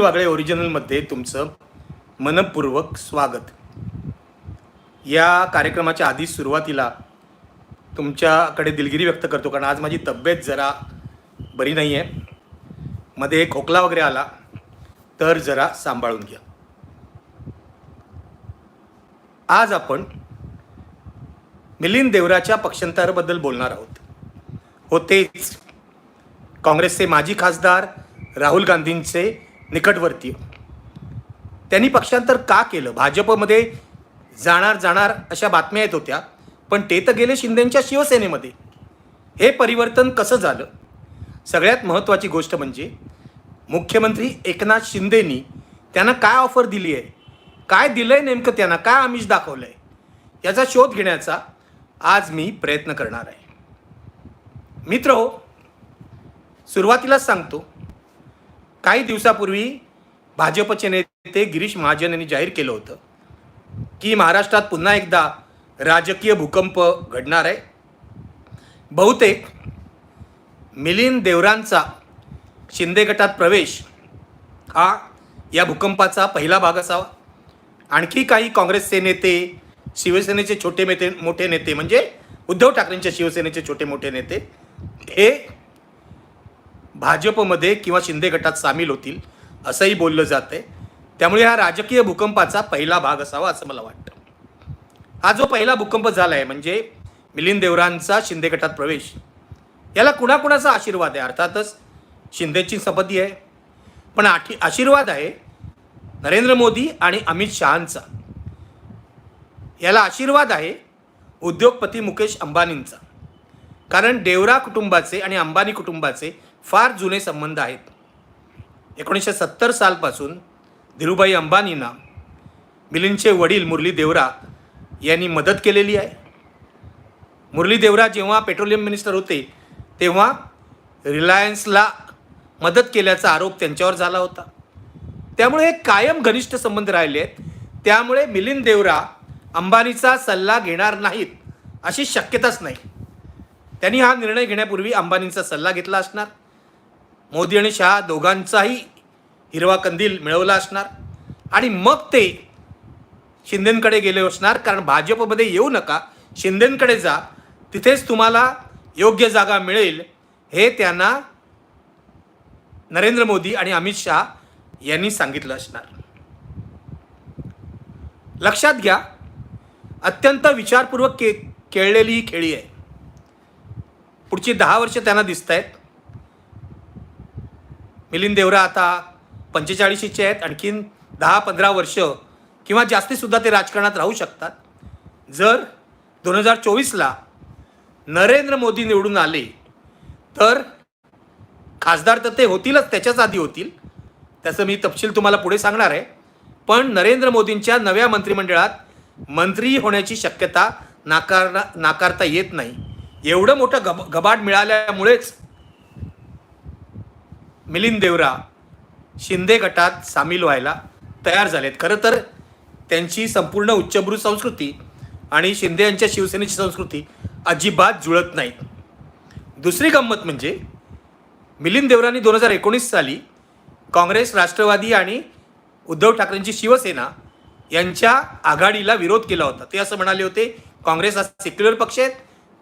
वागळे ओरिजिनलमध्ये तुमचं मनपूर्वक स्वागत. या कार्यक्रमाच्या आधी सुरुवातीला तुमच्याकडे दिलगिरी व्यक्त करतो कारण आज माझी तब्येत जरा बरी नाही आहे मध्ये खोकला वगैरे आला तर जरा सांभाळून घ्या. आज आपण मिलिंद देवराच्या पक्षांतराबद्दल बोलणार आहोत. होतेच काँग्रेसचे माजी खासदार राहुल गांधींचे निकटवर्तीय. त्यांनी पक्षांतर का केलं? भाजपमध्ये जाणार जाणार अशा बातम्या येत होत्या पण ते तर गेले शिंदेंच्या शिवसेनेमध्ये. हे परिवर्तन कसं झालं? सगळ्यात महत्त्वाची गोष्ट म्हणजे मुख्यमंत्री एकनाथ शिंदेनी त्यांना काय ऑफर दिली आहे? काय दिलं आहे नेमकं त्यांना? काय आमिष दाखवलं आहे याचा शोध घेण्याचा आज मी प्रयत्न करणार आहे. मित्र हो सुरुवातीलाच सांगतो काही दिवसापूर्वी भाजपचे नेते गिरीश महाजन यांनी जाहीर केलं होतं की महाराष्ट्रात पुन्हा एकदा राजकीय भूकंप घडणार आहे. बहुतेक मिलिंद देवरांचा शिंदे गटात प्रवेश हा या भूकंपाचा पहिला भाग असावा. आणखी काही काँग्रेसचे नेते शिवसेनेचे छोटे नेते मोठे नेते म्हणजे उद्धव ठाकरेंच्या शिवसेनेचे छोटे मोठे नेते हे भाजपमध्ये किंवा शिंदे गटात सामील होतील असंही बोललं जातं आहे त्यामुळे हा राजकीय भूकंपाचा पहिला भाग असावा असं मला वाटतं. हा जो पहिला भूकंप झाला आहे म्हणजे मिलिंद देवरांचा शिंदे गटात प्रवेश याला कुणाकुणाचा आशीर्वाद आहे? अर्थातच शिंदेची संपत्ती आहे. पण आठी आशीर्वाद आहे नरेंद्र मोदी आणि अमित शहांचा. याला आशीर्वाद आहे उद्योगपती मुकेश अंबानींचा. कारण देवरा कुटुंबाचे आणि अंबानी कुटुंबाचे फार जुने संबंध आहेत. एकोणीसशे सत्तर सालपासून धीरूभाई अंबानींना मिलिंदचे वडील मुरली देवरा यांनी मदत केलेली आहे. मुरली देवरा जेव्हा पेट्रोलियम मिनिस्टर होते तेव्हा रिलायन्सला मदत केल्याचा आरोप त्यांच्यावर झाला होता. त्यामुळे हे कायम घनिष्ठ संबंध राहिले आहेत. त्यामुळे मिलिंद देवरा अंबानीचा सल्ला घेणार नाहीत अशी शक्यताच नाही. त्यांनी हा निर्णय घेण्यापूर्वी अंबानींचा सल्ला घेतला असणार. मोदी आणि शहा दोघांचाही हिरवा कंदील मिळवला असणार आणि मग ते शिंदेंकडे गेले असणार. कारण भाजपमध्ये येऊ नका शिंदेंकडे जा तिथेच तुम्हाला योग्य जागा मिळेल हे त्यांना नरेंद्र मोदी आणि अमित शहा यांनी सांगितलं असणार. लक्षात घ्या अत्यंत विचारपूर्वक के खेळलेली ही खेळी आहे. पुढची दहा वर्ष त्यांना दिसत आहेत मिलिंद देवरा आता पंचेचाळीशीचे आहेत आणखीन दहा पंधरा वर्ष किंवा जास्तीसुद्धा ते राजकारणात राहू शकतात. जर दोन हजार चोवीसला नरेंद्र मोदी निवडून आले तर खासदार तर ते होतीलच त्याच्याच आधी होतील. त्याचं मी तपशील तुम्हाला पुढे सांगणार आहे. पण नरेंद्र मोदींच्या नव्या मंत्रिमंडळात मंत्री होण्याची शक्यता नाकार नाकारता येत नाही. एवढं मोठं गब गबाड मिळाल्यामुळेच मिलिंद देवरा शिंदे गटात सामील व्हायला तयार झालेत. खरं तर त्यांची संपूर्ण उच्चभ्रू संस्कृती आणि शिंदे यांच्या शिवसेनेची संस्कृती अजिबात जुळत नाही. दुसरी गंमत म्हणजे मिलिंद देवरांनी दोन हजार एकोणीस साली काँग्रेस राष्ट्रवादी आणि उद्धव ठाकरेंची शिवसेना यांच्या आघाडीला विरोध केला होता. ते असं म्हणाले होते काँग्रेस हा सेक्युलर पक्ष आहे.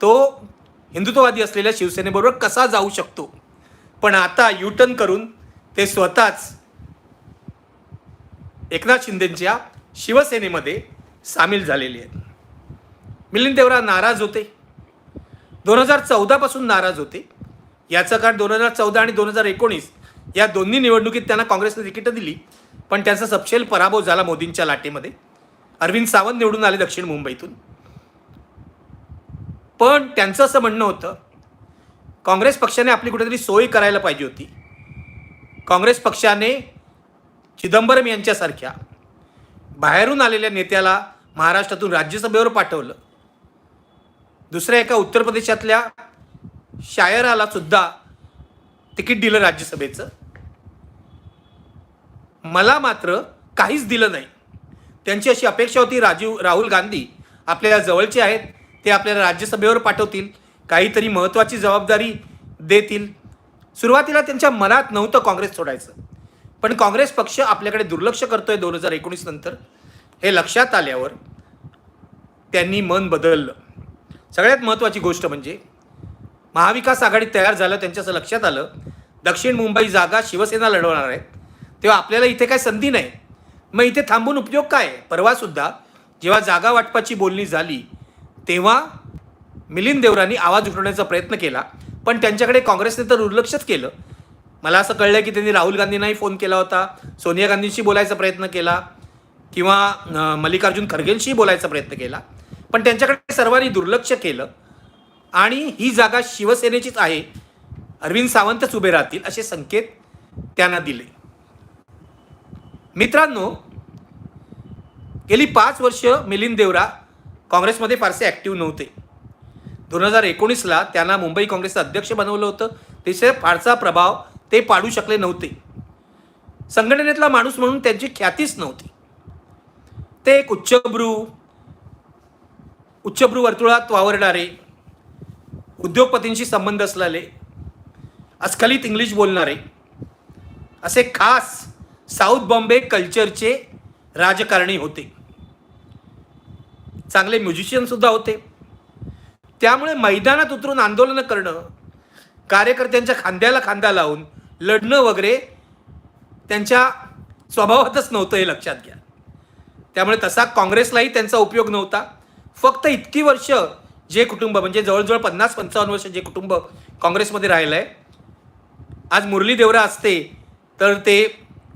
तो हिंदुत्ववादी असलेल्या शिवसेनेबरोबर कसा जाऊ शकतो? पण आता युटर्न करून ते स्वतःच एकनाथ शिंदेंच्या शिवसेनेमध्ये सामील झालेले आहेत. मिलिंद देवरा नाराज होते. दोन हजार चौदापासून नाराज होते. याचं कारण दोन हजार चौदा आणि दोन हजार एकोणीस या दोन्ही निवडणुकीत त्यांना काँग्रेसने तिकीटं दिली पण त्यांचा सपशेल पराभव झाला मोदींच्या लाटेमध्ये. अरविंद सावंत निवडून आले दक्षिण मुंबईतून. पण त्यांचं असं म्हणणं होतं काँग्रेस पक्षाने आपली कुठेतरी सोय करायला पाहिजे होती. काँग्रेस पक्षाने चिदंबरम यांच्यासारख्या बाहेरून आलेल्या नेत्याला महाराष्ट्रातून राज्यसभेवर पाठवलं. दुसऱ्या एका उत्तर प्रदेशातल्या शायराला सुद्धा तिकीट दिलं राज्यसभेचं. मला मात्र काहीच दिलं नाही. त्यांची अशी अपेक्षा होती राजीव राहुल गांधी आपल्याला जवळचे आहेत ते आपल्याला राज्यसभेवर पाठवतील. काहीतरी महत्त्वाची जबाबदारी देतील. सुरुवातीला त्यांच्या मनात नव्हतं काँग्रेस सोडायचं. पण काँग्रेस पक्ष आपल्याकडे दुर्लक्ष करतोय दोन हजार एकोणीस नंतर. हे लक्षात आल्यावर त्यांनी मन बदललं. सगळ्यात महत्त्वाची गोष्ट म्हणजे महाविकास आघाडी तयार झालं त्यांच्या असं लक्षात आलं दक्षिण मुंबई जागा शिवसेना लढवणार आहेत. तेव्हा आपल्याला इथे काय संधी नाही. मग इथे थांबून उपयोग काय? आहे? परवासुद्धा जेव्हा जागा वाटपाची बोलणी झाली तेव्हा मिलिंद देवरांनी आवाज उठवण्याचा प्रयत्न केला पण त्यांच्याकडे काँग्रेसने तर दुर्लक्षच केलं. मला असं कळलं की त्यांनी राहुल गांधींनाही फोन केला होता सोनिया गांधींशी बोलायचा प्रयत्न केला किंवा मल्लिकार्जुन खरगेंशी बोलायचा प्रयत्न केला. पण त्यांच्याकडे सर्वांनी दुर्लक्ष केलं. आणि ही जागा शिवसेनेचीच आहे. अरविंद सावंतच उभे राहतील असे संकेत त्यांना दिले. मित्रांनो गेली पाच वर्ष मिलिंद देवरा काँग्रेसमध्ये फारसे ॲक्टिव्ह नव्हते. दोन हजार एकोणीसला त्यांना मुंबई काँग्रेसचं अध्यक्ष बनवलं होतं. तिथे फारसा प्रभाव ते पाडू शकले नव्हते. संघटनेतला माणूस म्हणून त्यांची ख्यातीच नव्हती. ते एक उच्चभ्रू उच्चभ्रू वर्तुळात वावरणारे उद्योगपतींशी संबंध असलेले अस्खलित इंग्लिश बोलणारे असे खास साऊथ बॉम्बे कल्चरचे राजकारणी होते. चांगले म्युझिशियनसुद्धा होते. त्यामुळे मैदानात उतरून आंदोलनं करणं कार्यकर्त्यांच्या खांद्याला खांदा लावून लढणं वगैरे त्यांच्या स्वभावातच नव्हतं हे लक्षात घ्या. त्यामुळे तसा काँग्रेसलाही त्यांचा उपयोग नव्हता. फक्त इतकी वर्ष जे कुटुंब म्हणजे जवळजवळ पन्नास पंचावन्न वर्ष जे कुटुंब काँग्रेसमध्ये राहिलं आहे आज मुरली देवरा असते तर ते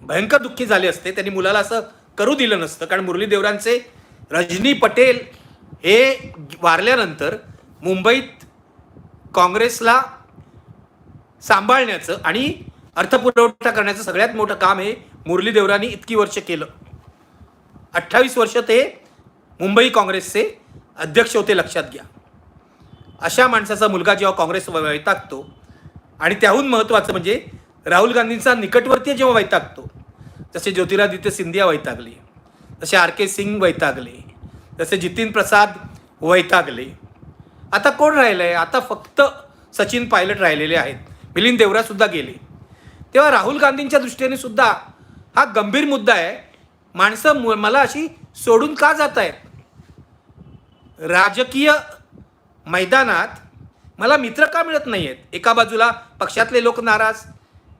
भयंकर दुःखी झाले असते. त्यांनी मुलाला असं करू दिलं नसतं. कारण मुरली देवरांचे रजनी पटेल हे वारल्यानंतर मुंबईत काँग्रेसला सांभाळण्याचं आणि अर्थपुरवठा करण्याचं सगळ्यात मोठं काम हे मुरली देवरांनी इतकी वर्ष केलं. अठ्ठावीस वर्ष ते मुंबई काँग्रेसचे अध्यक्ष होते लक्षात घ्या. अशा माणसाचा मुलगा जेव्हा काँग्रेस वैतागतो आणि त्याहून महत्त्वाचं म्हणजे राहुल गांधींचा निकटवर्तीय जेव्हा वैतागतो जसे ज्योतिरादित्य सिंधिया वैतागले जसे आर के सिंग वैतागले जसे जितीन प्रसाद वैतागले आता कोण राहिलं आहे आता फक्त सचिन पायलट राहिलेले आहेत. मिलिंद देवरासुद्धा गेले. तेव्हा राहुल गांधींच्या दृष्टीने सुद्धा हा गंभीर मुद्दा आहे. माणसं मु- मला अशी सोडून का जात आहेत राजकीय मैदानात मला मित्र का मिळत नाही आहेत एका बाजूला पक्षातले लोक नाराज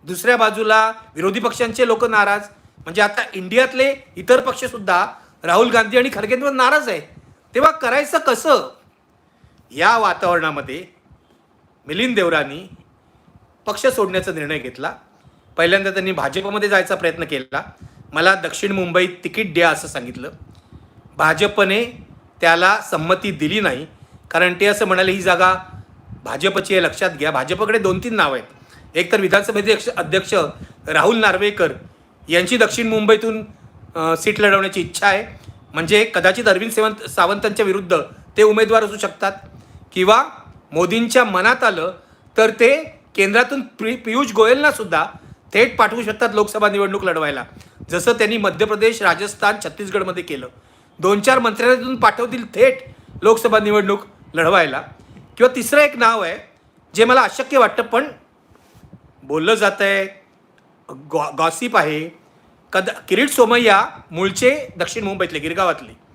दुसऱ्या बाजूला विरोधी पक्षांचे लोक नाराज. म्हणजे आता इंडियातले इतर पक्षसुद्धा राहुल गांधी आणि खरगेंवर नाराज आहेत. तेव्हा करायचं कसं? या वातावरणामध्ये मिलिंद देवरांनी पक्ष सोडण्याचा निर्णय घेतला. पहिल्यांदा त्यांनी भाजपमध्ये जायचा प्रयत्न केला. मला दक्षिण मुंबईत तिकीट द्या असं सांगितलं. भाजपने त्याला संमती दिली नाही. कारण ते असं म्हणाले ही जागा भाजपची आहे लक्षात घ्या. भाजपकडे दोन तीन नावं आहेत. एक तर विधानसभेचे अध्यक्ष राहुल नार्वेकर यांची दक्षिण मुंबईतून सीट लढवण्याची इच्छा आहे. म्हणजे कदाचित अरविंद सेवंत सावंतांच्या विरुद्ध ते उमेदवार असू शकतात. किंवा मोदींच्या मनात आलं तर ते केंद्रातून पि पियुष गोयलना सुद्धा थेट पाठवू शकतात लोकसभा निवडणूक लढवायला. जसं त्यांनी मध्य प्रदेश राजस्थान छत्तीसगडमध्ये केलं. दोन चार मंत्र्यांतून पाठवतील थेट लोकसभा निवडणूक लढवायला. किंवा तिसरं एक नाव आहे जे मला अशक्य वाटतं पण बोललं जात आहे गॉ गॉसिप आहे. कदा किरीट सोमय्या मूळचे दक्षिण मुंबईतले गिरगावातले.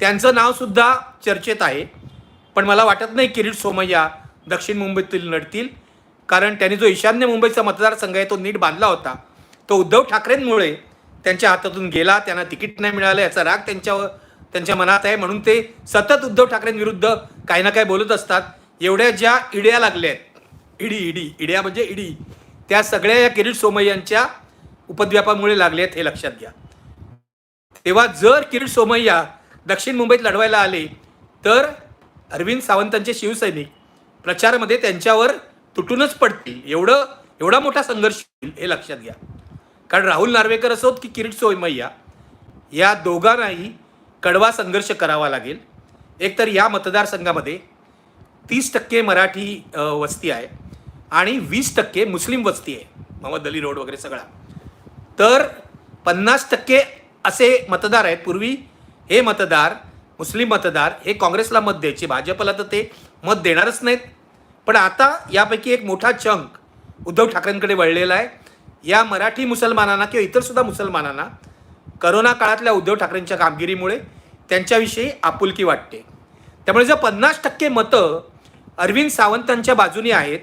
त्यांचं नावसुद्धा चर्चेत आहे. पण मला वाटत नाही किरीट सोमय्या दक्षिण मुंबईतील लढतील कारण त्यांनी जो ईशान्य मुंबईचा मतदारसंघ आहे तो नीट बांधला होता. तो उद्धव ठाकरेंमुळे त्यांच्या हातातून गेला. त्यांना तिकीट नाही मिळालं याचा राग त्यांच्यावर त्यांच्या मनात आहे. म्हणून ते सतत उद्धव ठाकरेंविरुद्ध काही ना काही बोलत असतात. एवढ्या ज्या इड्या लागल्या आहेत इडी इडी इड्या म्हणजे इडी त्या सगळ्या या किरीट सोमय्यांच्या उपद्व्यापामुळे लागले आहेत हे लक्षात घ्या. तेव्हा जर किरीट सोमय्या दक्षिण मुंबईत लढवायला आले तर अरविंद सावंतांचे शिवसैनिक प्रचारामध्ये त्यांच्यावर तुटूनच पडतील. एवढं एवढा मोठा संघर्ष होईल हे लक्षात घ्या. कारण राहुल नार्वेकर असोत की किरीट सोयमय्या या दोघांनाही कडवा संघर्ष करावा लागेल. एकतर या मतदारसंघामध्ये तीस टक्के मराठी वस्ती आहे आणि वीस टक्के मुस्लिम वस्ती आहे. मोहम्मद अली रोड वगैरे सगळा. तर पन्नास टक्के असे मतदार आहेत. पूर्वी हे मतदार मुस्लिम मतदार हे काँग्रेसला मत द्यायचे भाजपला तर ते मत देणारच नाहीत. पण आता यापैकी एक मोठा चंक उद्धव ठाकरेंकडे वळलेला आहे. या मराठी मुसलमानांना किंवा इतर सुद्धा मुसलमानांना करोना काळातल्या उद्धव ठाकरेंच्या कामगिरीमुळे त्यांच्याविषयी आपुलकी वाटते. त्यामुळे जर पन्नास टक्के मतं अरविंद सावंतांच्या बाजूने आहेत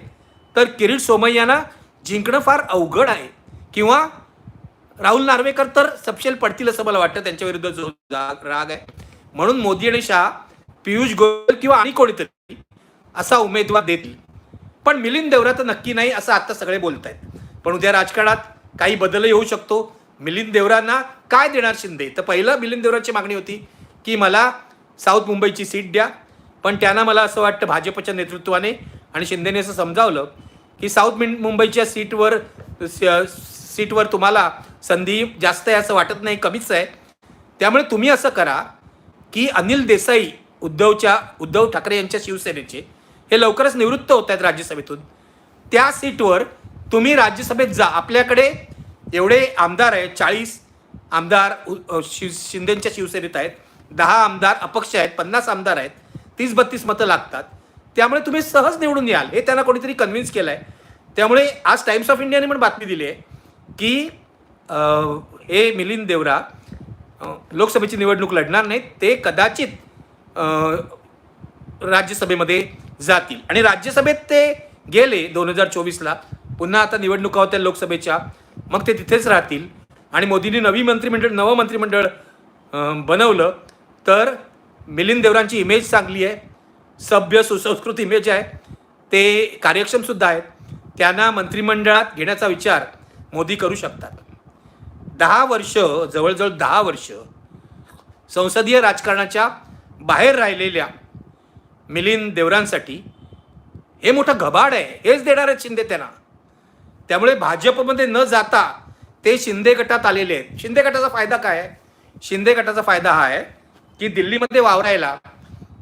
तर किरीट सोमय्यांना जिंकणं फार अवघड आहे. किंवा राहुल नार्वेकर तर सपशेल पडतील असं मला वाटतं. त्यांच्या विरुद्ध जो राग आहे. म्हणून मोदी आणि शहा पियुष गोयल किंवा आणि कोणीतरी असा उमेदवार देतील. पण मिलिंद देवरा तर नक्की नाही असं आता सगळे बोलत आहेत पण उद्या राजकारणात काही बदलही होऊ शकतो. मिलिंद देवरांना काय देणार शिंदे? तर पहिलं मिलिंद देवराची मागणी होती की मला साऊथ मुंबईची सीट द्या. पण त्यांना मला असं वाटतं भाजपच्या नेतृत्वाने आणि शिंदेने असं समजावलं की साऊथ मुंबईच्या सीटवर सीटवर तुम्हाला संधी जास्त आहे असं वाटत नाही कमीच आहे. त्यामुळे तुम्ही असं करा की अनिल देसाई उद्धवच्या उद्धव ठाकरे यांच्या शिवसेनेचे हे लवकरच निवृत्त होत आहेत राज्यसभेतून. त्या सीटवर तुम्ही राज्यसभेत जा. आपल्याकडे एवढे आमदार आहेत चाळीस आमदार उ- शिव शिंदेच्या शिवसेनेत आहेत दहा आमदार अपक्ष आहेत पन्नास आमदार आहेत तीस बत्तीस मतं लागतात. त्यामुळे तुम्ही सहज निवडून याल. हे त्यांना कोणीतरी कन्व्हिन्स केलं आहे त्यामुळे आज टाइम्स ऑफ इंडियाने पण बातमी दिली आहे की हे मिलिंद देवरा लोकसभेची निवडणूक लढणार नाहीत ते कदाचित राज्यसभेमध्ये जातील. आणि राज्यसभेत ते गेले दोन हजार चोवीसला. पुन्हा आता निवडणुका होत्या लोकसभेच्या. मग ते तिथेच राहतील. आणि मोदींनी नवी मंत्रिमंडळ नवं मंत्रिमंडळ बनवलं. तर मिलिंद देवरांची इमेज चांगली आहे. सभ्य सुसंस्कृत इमेज आहे. ते कार्यक्षमसुद्धा आहेत. त्यांना मंत्रिमंडळात घेण्याचा विचार मोदी करू शकतात. दहा वर्ष जवळजवळ दहा वर्ष संसदीय राजकारणाच्या बाहेर राहिलेल्या मिलिंद देवरांसाठी हे मोठं घबाड आहे. हेच देणार आहेत शिंदे त्यांना. त्यामुळे भाजपमध्ये न जाता ते शिंदे गटात आलेले आहेत. शिंदे गटाचा फायदा काय आहे? शिंदे गटाचा फायदा हा आहे की दिल्लीमध्ये वावरायला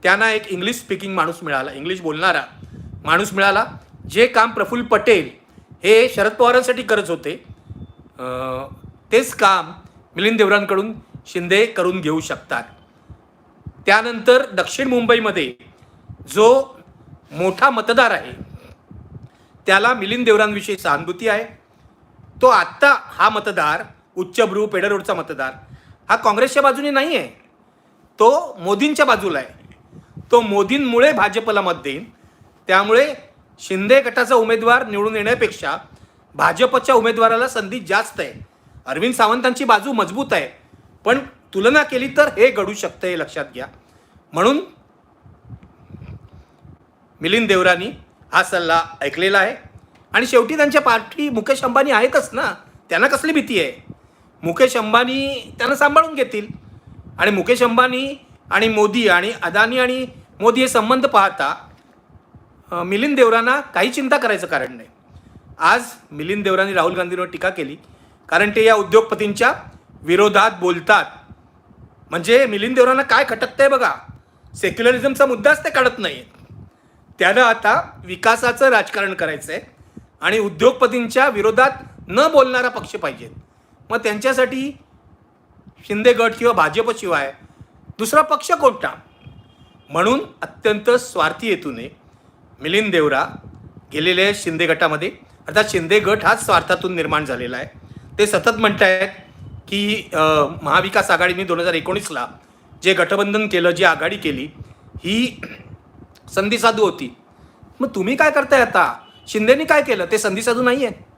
त्यांना एक इंग्लिश स्पीकिंग माणूस मिळाला. इंग्लिश बोलणारा माणूस मिळाला. जे काम प्रफुल्ल पटेल हे शरद पवारांसाठी करत होते. तेच काम मिलिंद देवरांकडून शिंदे करून घेऊ शकतात. त्यानंतर दक्षिण मुंबईमध्ये जो मोठा मतदार आहे त्याला मिलिंद देवरांविषयी सहानुभूती आहे. तो आत्ता हा मतदार उच्चभ्रू पेडरोडचा मतदार हा काँग्रेसच्या बाजूने नाही आहे तो मोदींच्या बाजूला आहे. तो मोदींमुळे भाजपला मत देईन. त्यामुळे शिंदे गटाचा उमेदवार निवडून येण्यापेक्षा भाजपच्या उमेदवाराला संधी जास्त आहे. अरविंद सावंतांची बाजू मजबूत आहे. पण तुलना केली तर हे घडू शकतं हे लक्षात घ्या. म्हणून मिलिंद देवरानी हा सल्ला ऐकलेला आहे. आणि शेवटी त्यांच्या पार्टी मुकेश अंबानी आहेतच ना? त्यांना कसली भीती आहे? मुकेश अंबानी त्यांना सांभाळून घेतील. आणि मुकेश अंबानी आणि मोदी आणि अदानी आणि मोदी हे संबंध पाहता मिलिंद देवरांना काही चिंता करायचं कारण नाही. आज मिलिंद देवरांनी राहुल गांधींवर टीका केली. कारण ते या उद्योगपतींच्या विरोधात बोलतात. म्हणजे मिलिंद देवरांना काय खटकतंय बघा. सेक्युलरिझमचा मुद्दाच ते काढत नाही. त्यानं आता विकासाचं राजकारण करायचं आहे आणि उद्योगपतींच्या विरोधात न बोलणारा पक्ष पाहिजेत मग त्यांच्यासाठी शिंदे गट किंवा भाजपशिवाय दुसरा पक्ष कोणता? म्हणून अत्यंत स्वार्थी हेतूने मिलिंद देवरा गेलेले आहेत शिंदे गटामध्ये. अर्थात शिंदे गट हाच स्वार्थातून निर्माण झालेला आहे. ते सतत म्हणत आहेत की महाविकास आघाडीने दोन हजार एकोणीसला जे गठबंधन केलं जी आघाडी केली ही संधी साधू होती. मग तुम्ही काय करताय आता? शिंदेनी काय केलं? ते संधी साधू नाही आहे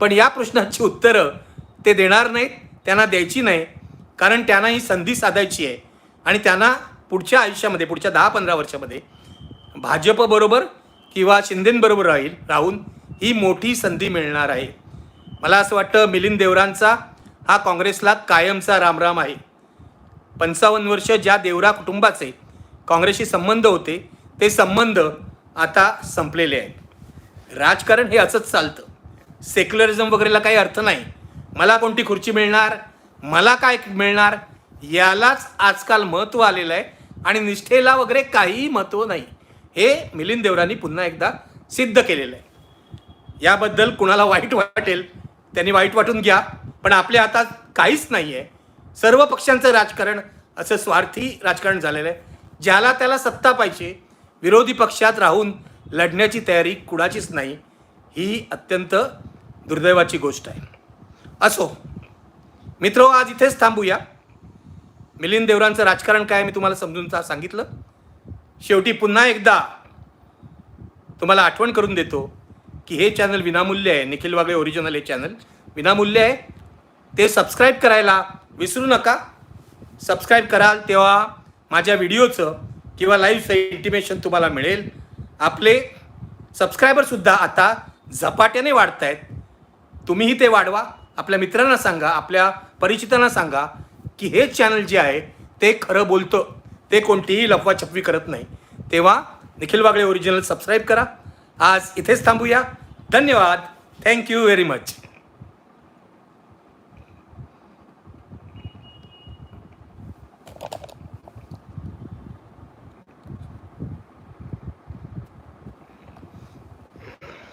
पण या प्रश्नाची उत्तरं ते देणार नाहीत त्यांना द्यायची नाही कारण त्यांना ही संधी साधायची आहे. आणि त्यांना पुढच्या आयुष्यामध्ये पुढच्या दहा पंधरा वर्षामध्ये भाजपबरोबर किंवा शिंदेंबरोबर राहील राहून ही मोठी संधी मिळणार आहे. मला असं वाटतं मिलिंद देवरांचा हा काँग्रेसला कायमचा रामराम आहे. पंचावन्न वर्ष ज्या देवरा कुटुंबाचे काँग्रेसशी संबंध होते ते संबंध आता संपलेले आहेत. राजकारण हे असंच चालतं. सेक्युलरिझम वगैरेला काही अर्थ नाही. मला कोणती खुर्ची मिळणार? मला काय मिळणार? यालाच आजकाल महत्त्व आलेलं आहे आणि निष्ठेला वगैरे काहीही महत्त्व नाही. हे मिलिंद देवरांनी पुन्हा एकदा सिद्ध केलेलं आहे. याबद्दल कुणाला वाईट वाटेल? त्यांनी वाईट वाटून घ्या पण आपल्या हातात काहीच नाही आहे सर्व पक्षांचं राजकारण असं स्वार्थी राजकारण झालेलं आहे. ज्याला त्याला सत्ता पाहिजे विरोधी पक्षात राहून लढण्याची तयारी कुणाचीच नाही ही अत्यंत दुर्दैवाची गोष्ट आहे. असो मित्रो आज इथेच थांबूया. मिलिंद देवरांचं राजकारण काय मी तुम्हाला समजून सांगितलं. शेवटी पुन्हा एकदा तुम्हाला आठवण करून देतो. की हे चॅनल विनामूल्य आहे. निखिल वागळे ओरिजिनल हे चॅनल विनामूल्य आहे. ते सबस्क्राईब करायला विसरू नका. सबस्क्राईब कराल तेव्हा माझ्या व्हिडिओचं किंवा लाईव्हचं इंटिमेशन तुम्हाला मिळेल. आपले सबस्क्रायबरसुद्धा आता झपाट्याने वाढत आहेत तुम्हीही ते वाढवा. आपल्या मित्रांना सांगा आपल्या परिचितांना सांगा की हे चॅनल जे आहे ते खरं बोलतं. ते कोणतीही लफवाछपवी करत नाही. तेव्हा निखिल वागळे ओरिजिनल सबस्क्राईब करा. आज इथेच थांबूया. धन्यवाद. Thank you very much